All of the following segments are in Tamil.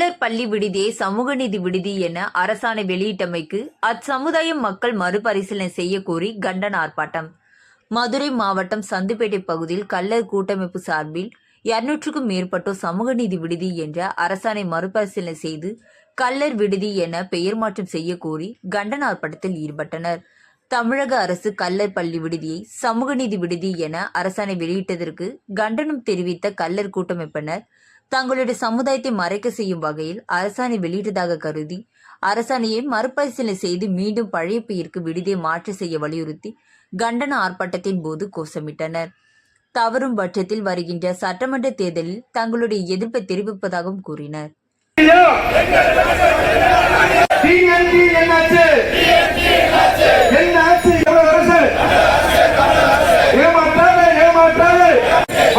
பள்ளி விடுதியை சமூக நீதி விடுதி என அரசாணை வெளியிட்டமைக்கு அச்சமுதாய மக்கள் மறுபரிசீலனை செய்ய கோரி கண்டன ஆர்ப்பாட்டம். மதுரை மாவட்டம் சந்துப்பேட்டை பகுதியில் கள்ளர் கூட்டமைப்பு சார்பில் இருநூற்றுக்கும் மேற்பட்டோர் சமூக நீதி விடுதி என்ற அரசாணை மறுபரிசீலனை செய்து கள்ளர் விடுதி என பெயர் மாற்றம் செய்ய கோரி கண்டன ஆர்ப்பாட்டத்தில் ஈடுபட்டனர். தமிழக அரசு கள்ளர் பள்ளி விடுதியை சமூக நீதி விடுதி என அரசாணை வெளியிட்டதற்கு கண்டனம் தெரிவித்த கள்ளர் கூட்டமைப்பினர் தங்களுடைய சமுதாயத்தை மறைக்க செய்யும் வகையில் அரசாணை வெளியிட்டதாக கருதி அரசாணையை மறுபரிசீலனை செய்து மீண்டும் பழைய பெயருக்கு விடுதியை மாற்ற செய்ய வலியுறுத்தி கண்டன ஆர்ப்பாட்டத்தின் போது கோஷமிட்டனர். தவறும் பட்சத்தில் வருகின்ற சட்டமன்ற தேர்தலில் தங்களுடைய எதிர்ப்பை தெரிவிப்பதாகவும் கூறினர் டிஎன்டி என்னாச்சு என்ன ஆச்சு எவ்வளவு அரசு ஏமாற்றாத ஏமாற்றாத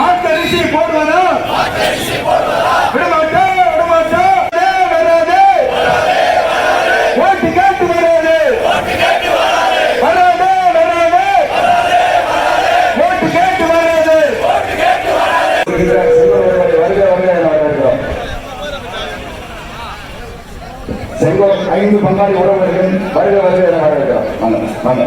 ஆட்டரிசி போடுவானா விடமாட்டா விடமாட்டா வராது ஓட்டு கேட்டு வராது வராது வராது ஓட்டு கேட்டு வராது வருக வருக என வரவேற்கிறோம் செங்கோல் ஐந்து பங்காளி உறவுகள் வருக வருக என வரவேற்கிறோம் வாங்க வாங்க.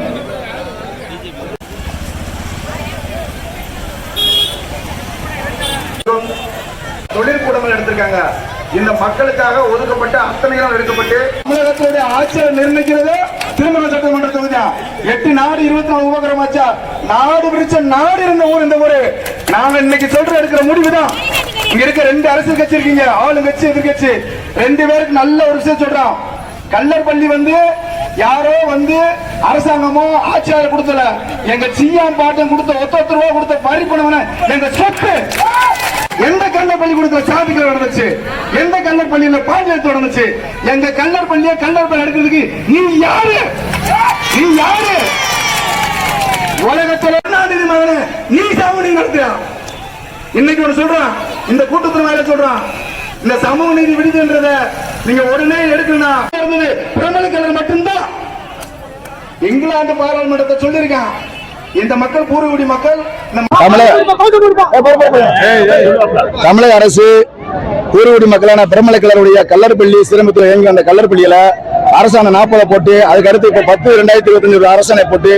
தொழிற்கூடங்கள் எடுத்திருக்காங்க. இந்த மக்களுக்காக ஒதுக்கப்பட்ட அத்தனை இடம் எடுக்கப்பட்டு தமிழகத்துடைய ஆட்சியை நிர்ணயிக்கிறது திருமண சட்டமன்ற தொகுதி எட்டு நாடு இருபத்தி நாலு உபகரம் ஆச்சா? நாடு பிரிச்ச நாடு இருந்த ஊர் இந்த ஊரு. நாங்க இன்னைக்கு சொல்ற எடுக்கிற முடிவுதான். இங்க இருக்க ரெண்டு அரசியல் கட்சி இருக்கீங்க. ஆளுங்கட்சி எதிர்கட்சி. ரெண்டு பேருக்கு நல்ல ஒரு விஷயம் சொல்றோம். கல்லர் பள்ளி வந்து யாரோ வந்து அரசாங்கமோ ஆட்சியாளர் கொடுத்தல எங்க சீயாம் பாட்டம் கொடுத்த ஒத்தொத்த ரூபா கொடுத்த வரி பணவன எங்க சொத்து எந்த கல்லர் கொடுத்த சாதிகள் நடந்துச்சு. எந்த கல்லர் பள்ளியில பாண்டியத்து நடந்துச்சு எங்க கல்லர் பள்ளிய கல்லர் பள்ளி எடுக்கிறதுக்கு நீ யாரு? நீ யாரு? உலகத்தில் ஒன்னாம் மகனே நீ சாமணி நடத்தியா இன்னைக்கு ஒரு சொல்றான். இந்த கூட்டத்தில் மேல சொல்றான். இந்த சமூக நீதி விடுதுன்றத நீங்க உடனே எடுக்கணும் இருந்தது. பிரமல கலர் மட்டும்தான். இங்கிலாந்து பாராளுமன்றத்தை சொல்லியிருக்கான் இந்த மக்கள் பூர்வகுடி மக்கள் தமிழக அரசு பூர்வகுடி மக்களான பிரமலை கலருடைய கல்லர்பள்ளி சிரமத்தில் இயங்கி வந்த கல்லர்பள்ளியில அரசாணை நாற்பதை போட்டு அதுக்கு அடுத்து இப்ப பத்து ரெண்டாயிரத்தி இருபத்தஞ்சு அரசாணை போட்டு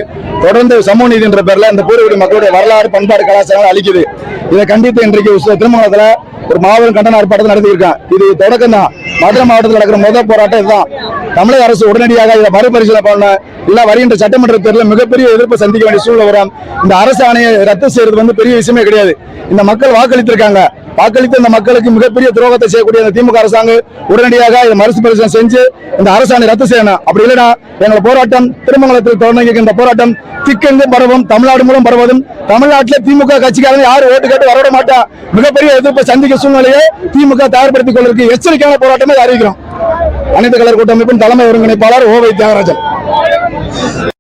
தொடர்ந்து சமூக நீதி என்ற பேர்ல இந்த பூர்வகுடி மக்களுடைய வரலாறு பண்பாடு கலாச்சாரம் அழிக்குது. இதை கண்டித்து இன்றைக்கு திருமணத்துல ஒரு மாபெரும் கண்டன ஆர்ப்பாட்டத்தை நடத்தியிருக்கான் இது தொடக்கம் தான் மதுரை மாவட்டத்தில் நடக்கிற முதல் போராட்டம் இதுதான். தமிழக அரசு உடனடியாக இதை மறுபரிசீலனை பண்ண இல்ல வருகின்ற சட்டமன்ற தேர்தலில் மிகப்பெரிய எதிர்ப்பு சந்திக்க வேண்டிய சூழ்நிலை வரும். இந்த ஆணையை ரத்து செய்யறது வந்து பெரிய விஷயமே கிடையாது. இந்த மக்கள் வாக்களித்திருக்காங்க. வாக்களித்த இந்த மக்களுக்கு மிகப்பெரிய துரோகத்தை செய்யக்கூடிய இந்த திமுக அரசாங்கம் உடனடியாக இதை பிரச்சனை செஞ்சு இந்த அரசாணை ரத்து செய்யணும். அப்படி இல்லைன்னா எங்கள் போராட்டம் திருமங்கலத்தில் தொடங்கி இந்த போராட்டம் திக்கெங்கும் பரவும் தமிழ்நாடு மூலம் பரவதும். தமிழ்நாட்டில் திமுக கட்சிக்காரங்க யாரும் ஓட்டு கேட்டு வரவிட மாட்டா. மிகப்பெரிய எதிர்ப்பை சந்திக்க சூழ்நிலையை திமுக தயார்படுத்திக் கொள்வதற்கு எச்சரிக்கையான போராட்டமே அறிவிக்கிறோம். அனைத்து கலர் கூட்டமைப்பின் தலைமை ஒருங்கிணைப்பாளர் ஓவை தியாகராஜன்.